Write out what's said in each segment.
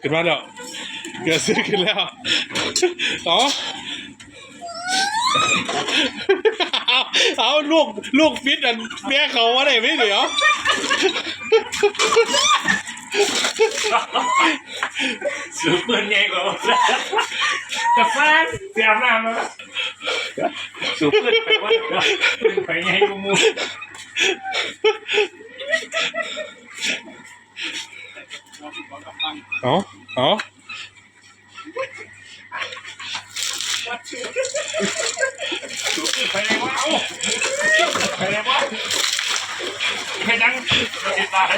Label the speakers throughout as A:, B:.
A: ขึ้นมาแล้วเกิดซื้อขึ้นแล้วอ๋อเอาเอาลูกลูกฟิตอันแม่เขาว่าได้ไหมเดี๋ยว
B: สูบปืนใหญ่กว่าแต่ฟ้าเสียน้ำแล้วสูบปืนไปว่าปืนไปใหญ่กว่ามู
A: เอาเอา
B: สูบปืนไปไหนวะเอ้าไปไหนวะแค่ยังติดตาย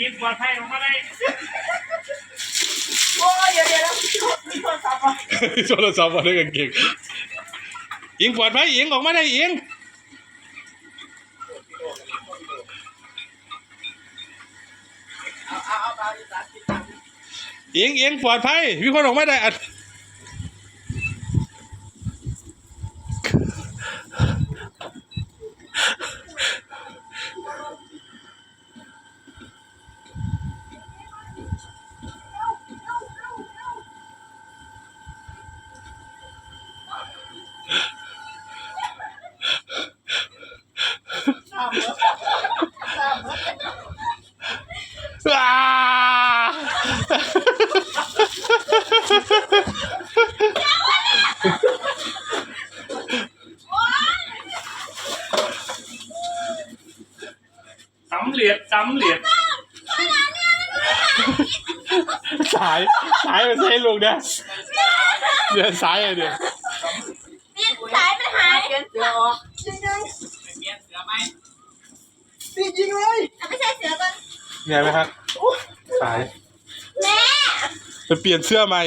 B: ยิงปลอดภัยออกมาได้
C: โอ้ยเดี๋ยวเดี๋ยวแล้วมีโทรศัพท์อะ
A: โทรศัพท์มาด้วยกันเก่งอิงปลอดภัยอิงออกมาได้อิง
C: เอียงเอี
A: ยงอิงปลอดภัยมีคนออกมาได้อัด
C: ตามเหรอตามเหรอ
A: อ้า
B: สำเร็จสำเร็จ
A: สายสายมันใช่ลูกเนี่ยเดี๋ยวสายอะไรเดี๋ยว
D: ปิดสายมันหาย
C: เปลี่ยนเสือออกจริง
B: เปลี่ยนเสือไหม
C: ๆจริงจริงๆเลย
D: เอาไม่ใช่เสือก่อน
A: เนี่ยไหมครับสาย
D: แม่
A: ไปเปลี่ยนเสื้อใหม่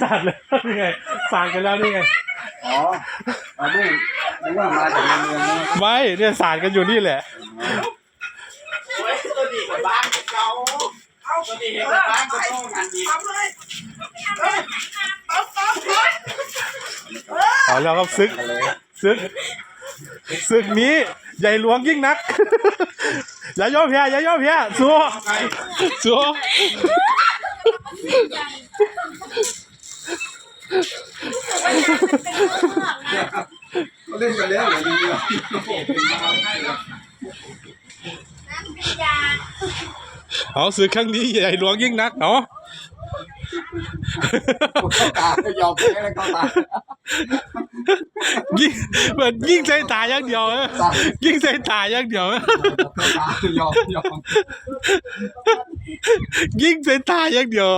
A: สาดแล้วนี่ไงสาดกันแล้วนี่ไง
E: อ๋อเอาลูกนึกว่ามาจากในเมืองนะ
A: ไม่เนี่ยสาดกันอยู่นี่แหละ
C: สวยตัวดีกว่าบ้านเขา เอาตัวดีกว่าบ้านเขาต้องกันดีทำเลยเฮ้ยเอาเอาเอาเออ
A: เอาแล้วครับซึกซึกซึกนี้ใหญ่หลวงยิ่งนัก อย่ายอมแพ้อย่ายอมแพ้สู้สู้
E: เขาเล่นกันแล้วเหรอจริง
D: น้ำพิยา
A: เอาศึกครั้งนี้ใหญ่หลวงยิ่งนักเนาะ
E: ๆเข้าตาก็ยอมแพ้แล้วเข้าตา
A: ยิ่งเหมือนยิ่งใส่ตาอย่างเดียวเอ้ยยิ่งใส่ตาอย่างเดียวเอ้ย
E: เข้าตาก็ยอมยอม
A: ยิ่งใส่ตาอย่างเดียว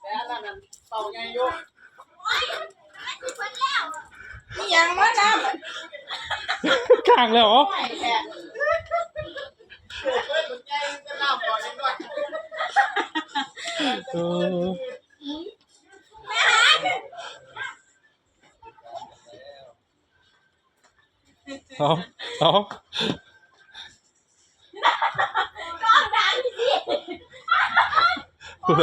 C: แต่อันนั้นมันเต่าไงโยก
D: คนแล้ว
C: นี่ยังมาน้ำ
A: ข้างแล้วเหรอ
C: ไม่แค่เกิดเพื่อนสนใจจะเล่าก่อนนิดหน่อย
A: เออเอาเอา
D: ก็ดังสิ
A: พูดเล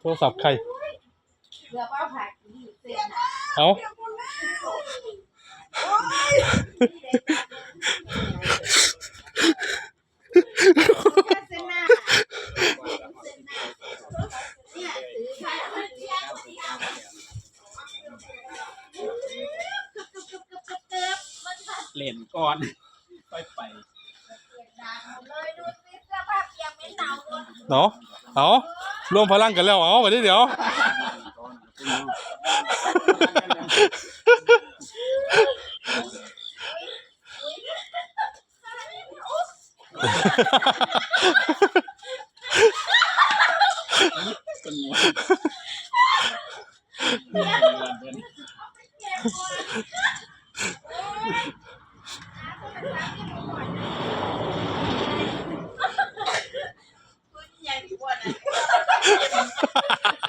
A: โทรศัพท์ใคร
D: เหลือเป้าผักนี่เส้น
A: เอา
E: เล่นก่อนไปไป
D: ด่าหมดเลยดูสิเสื้อผ้าเปียกเหม็นหนาวหมด
A: เนาะ เอารวมพลังกันแล้วเอาไปดิเดี๋ยว
E: เป็นหัว
C: คุณใหญ่ที่ว่านะ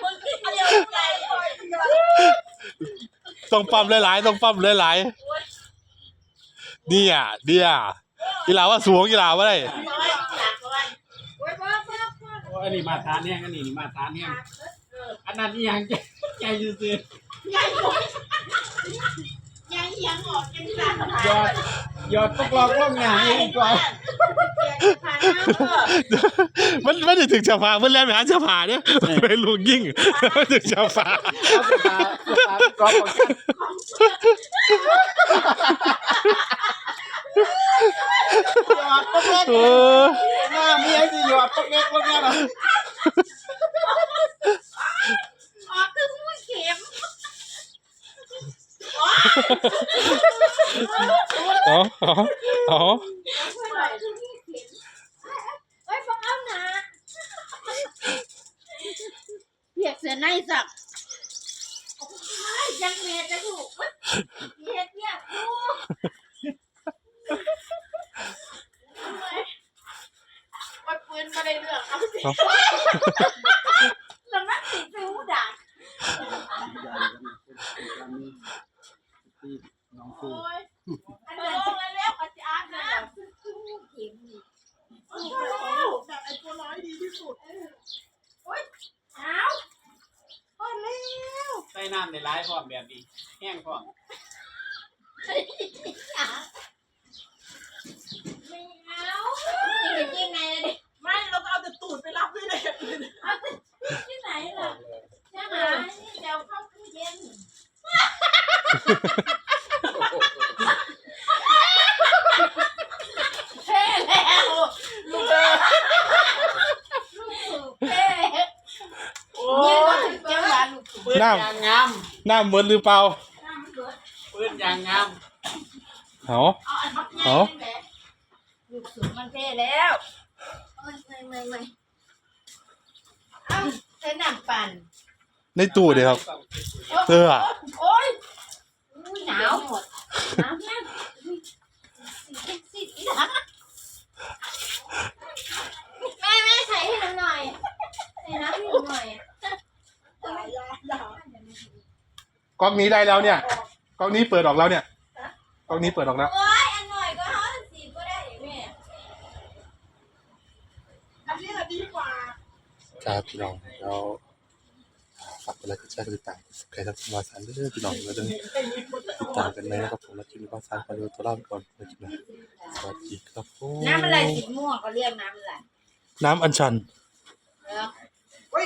D: มึงคิดเดียวใจโอ้ย
A: ต้องปั๊มหลายๆต้องปั๊มหลายๆเนี่ยเดียกีฬาว่าสูงกีฬาว่าได้
D: น้อยอยากก่อนโอ้ยพ่อพ่อพ่อ
E: โอ้อันนี้มาทานเนี่ยอันนี้นี่มาทานเนี่ยอันนั้นนี่ยังใจใจซื่อ
D: ยังยังยังออกยังสั่น
E: ๆยอดยอดตกลอกล่องงานเองก่อน
D: ผ่า นน้ำเออ
A: มันไม่ได้ถึงจะพามันแล่นไปหาจะพาเนี่ยไปลูกยิ่งไม่ถึงจะพา
E: เอาไปตาตากรอบกันยอดตกลอก
A: เออ
E: หน้าเมียสิยอดตกเล็กล่องงาน
D: ออกคือมือเข็ม
A: เอาเอาเอา
D: เฮ้ยฟังเอานะเพียกเสือในสักยังเมียจะถูกเพียกเพียกดูวัดปืนมา ได้เรื่องเอาสิแล้วมันติดไปหูด่าง
E: น้อง
D: โอ้
E: คู่
D: ยอันนี้ลงมาแล้วอาจารย์นะเข็มนี่โอ้ยแบบไอ้ตัวน้อยดีที่สุดโอ้ยเอาพอแล้ว
E: ใส่น้ำในร้ายพร้อมแบบนี้แห้งพร้อม
D: ไม่เอานี่จริงไงล่ะดิ
C: ไม่เราก็เอาแต่ตูดไปรับด้วยเลย
D: เอาไปที่ไหนล่ะจะหานี่เดี๋ยวเข้าตู้เย็นเท่แล้วลูกลูกเท่
C: โอ้
D: ยิง
C: ย
D: มาถึงจังหวะลูก
E: ปืนยางงาม
A: หน้าเหมือนหรือเปล่า
D: น้ำเกิด
E: ปืนยางงาม
A: เอา
D: เอาอันบักง่ายนั่นแหละลูกสูงมันเท่แล้วไม่ไม่ไม่ไม่เอาใช้น้ำปั่น
A: ในตู้เดียวครับเออ
D: โอ้ยอุ้ยหนาวหมดหนาวเนี่ยสิสิสิหนาวแม่แม่ใส่ให้หนูหน่อยใส่น้ำให้หนูหน่อย
A: กล้องนี้ได้แล้วเนี่ยกล้องนี้เปิดออกแล้วเนี่ยกล้องนี้เปิดออกแล้ว
D: โอ้ยอันหน่อยก็เขาอันสีก็ได้แม่
C: อันนี้แหละดีกว่า
A: ครับพี่น้องเราฝากกดไลค์กดแชร์กดติดตามใครทำสมาสารเรื่อยๆพี่น้องเราจะติดตามกันไหมนะครับผมมาคลิปนี้บ้านสารขอดูตัวเล่าไปก่อนในคลิปหนะสวัสดีครับผม
D: น้ำอะไรสีม่วงก็เรียกน้ำอะไร
A: น้ำอัญชัน
D: แล้ว
C: เฮ้ย